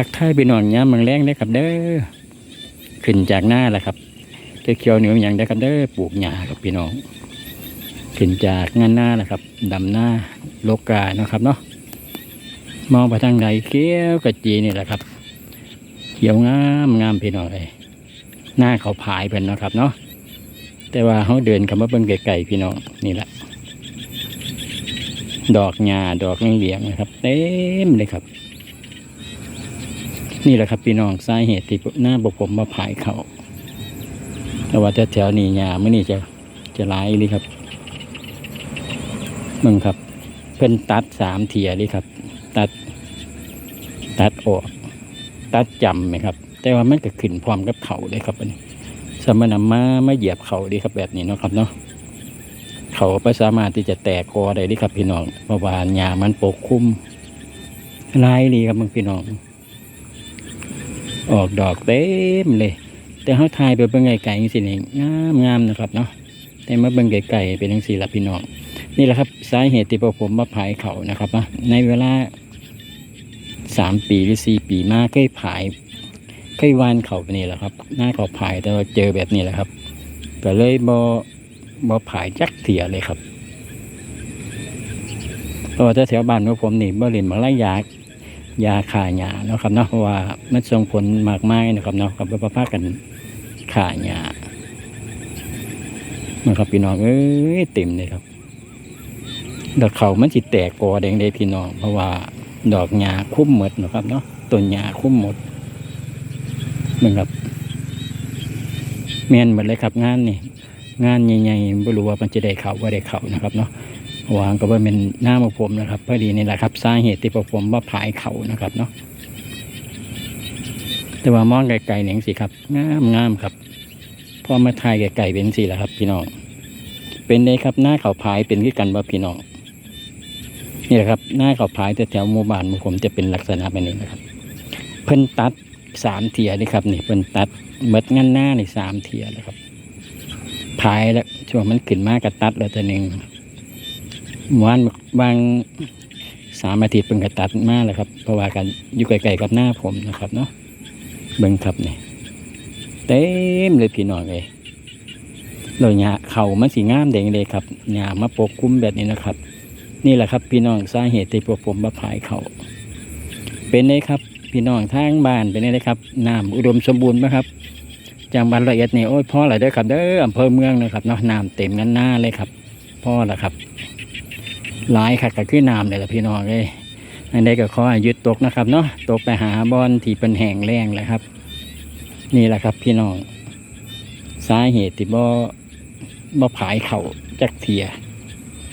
ทักทายพี่น้องยามเมืองแรงได้ครับเด้อขึ้นจากหน้าแหละครับเขียวเหนืออย่างได้ครับเด้อปลูกหญ้าครับพี่น้อง ขึ้นจากงานหน้าแหละครับดำหน้าโลกาเนาะครับเนาะมองไปทางใดเขียวกระจีนี่แหละครับ เขียวงามงามพี่น้องเลยหน้าเขาผายเป็นเนาะครับเนาะแต่ว่าเขาเดินคำว่าเบิ่งไกลๆพี่น้องนี่แหละดอกหญ้าดอกเหลียงนะครับ เต็มเลยครับ นี่แหละครับพี่น้องสาเหตุที่หน้าบกผมมาผายเขาแต่ว่าแถวๆนี้หญ้ามื่อนี้จะจะร้ายเลยครับมึงครับ เพิ่นตัดสามเทียเลยครับ ตัด ตัดออก ตัดจำไหมครับ แต่ว่ามันก็ขึ้นพร้อมกับเขาเลยครับอันนี้สมนำมาไม่เหยียบเขาดีครับแบบนี้เนาะครับเนาะเขาไปสามารถที่จะแตกกอได้ดีครับพี่น้องเพราะว่าหญ้ามันปกคลุมลายดีครับมึงพี่น้อง ออกดอกเต็มเลย แต่เขาทายไปเบิ่งไก่ๆจังซี่นี่งามงามนะครับเนาะแต่มาเบิ่งไก่ๆเป็นจังซี่ละพี่น้องนี่แหละครับสาเหตุที่พวกผมมาผายเขานะครับนะในเวลาสามปีหรือสี่ปีมาเคยผายเคยวานเขาไปนี่แหละครับ หน้าเขาผายแต่ว่าเจอแบบนี้แหละครับก็เลยบอบอผายจักเถียเลยครับเพราะว่าแถวบ้านของผมนี่บ่เล่นมาไล่ยา ยาขาหยาเนาะครับเนาะเพราะว่ามันส่งผลมากมายนะครับเนาะกับประพากันขาหยานะครับพี่น้องเอ้ยเต็มเลยครับดอกเขามันสิแตกกอแดงได้พี่น้องเพราะว่าดอกหญ้าคุ้มหมดนะครับเนาะต้นหญ้าคุ้มหมดเหมือนกับเมียนหมดเลยครับงานนี่งานใหญ่ๆไม่รู้ว่ามันจะได้เขาว่าได้เขานะครับเนาะ วางก็ว่าเป็นหน้ามาผมนะครับพอดีนี่แหละครับ สร้างเหตุที่ผมว่าผายเขานะครับเนาะแต่ว่ามองไกลๆเนี่ยสิครับงามงามครับพอมาถ่ายไกลๆเป็นสิแหละครับ พี่น้องเป็นเลยครับหน้าเขาพายเป็นคือกันว่าพี่น้องนี่แหละครับ หน้าเขาพายแต่แถวหมู่บ้านหมู่ผมจะเป็นลักษณะแบบนี้นะครับ เพิ่นตัดสามเทียนี่ครับ นี่เพิ่นตัดเบิดงั้นหน้านี่สามเทียเลยครับพายแล้วช่วงมันขึ้นมากกระตัดแล้วตัวหนึ่ง วันบางสามอาทิตย์เป็นกระตัดมากเลยครับ เพราะว่ากันอยู่ไกลๆกับหน้าผมนะครับเนาะเบิ่งครับเนี่ยเต็มเลยพี่น้องเลยเราหญ้าเขามันสีงามแดงเลยครับหญ้ามาปกคลุมแบบนี้นะครับ นี่แหละครับ พี่น้องสาเหตุที่พวกผมมาผายเขาเป็นเลยครับ พี่น้องทางบ้านเป็นเลยครับน้ำอุดมสมบูรณ์ไหมครับจังหวัดละเอียดนี่โอ้ยพ่ออะไรเด้ครับเด้ออำเภอเมืองนะครับเนาะน้ำเต็มกันหน้าเลยครับพ่อละครับ หลายค่ะก็คือน้ำเลยละพี่น้องเลยอันใดก็ขอให้หยุดตกนะครับเนาะตกไปหาบอลที่เป็นแห่งแรงเลยครับ นี่แหละครับพี่น้องสาเหตุที่บ่บ่ผายเขาจักเทีย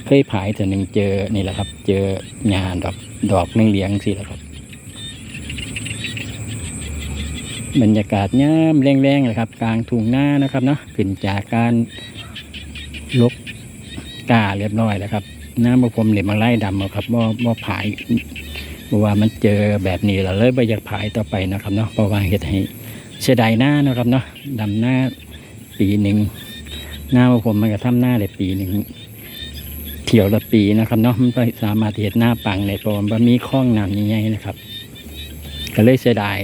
เคยผายแต่หนึ่งเจอนี่แหละครับ เจอหญ้าดอกดอกเลี้ยงสิแหละครับบรรยากาศย่ามแรงๆเลยครับ กลางทุ่งนานะครับเนาะขึ้นจากการลกกาเรียบร้อยแล้วครับ น้ำบพรมเหลยมาไล่ดำเอาครับบ่บ่ผายเพราะว่ามันเจอแบบนี้แล้วเลยบ่อยากผายต่อไปนะครับเนาะเพราะว่าเฮ็ดให้เสียดายหน้านะครับเนาะดำหน้าปีหนึ่งหน้าว่าผมมันก็ทำหน้าได้ปีหนึ่งเที่ยวละปีนะครับเนาะมันไปสามารถเห็นหน้าปังในตัวมันมีคล้องน้ำใหญ่ๆนะครับ ก็เลยเสียดาย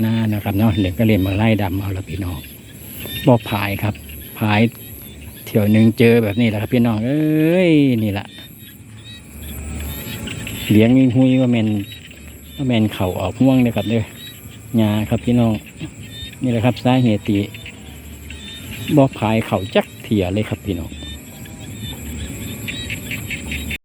หน้านะครับเนาะเหลือก็เรียนมาไล่ดำเอาละพี่น้องบ่พายครับพาย ที่ยวหนึ่งเจอแบบนี้แหละครับพี่น้องเอ้ยนี่แหละเลี้ยงหุยว่าแมนว่าแมนเข่าออกม่วงเลยครับเด้อยาครับพี่น้องนี่แหละครับสาเหตุที่อพายเข่าจักเถียเลยครับพี่น้อง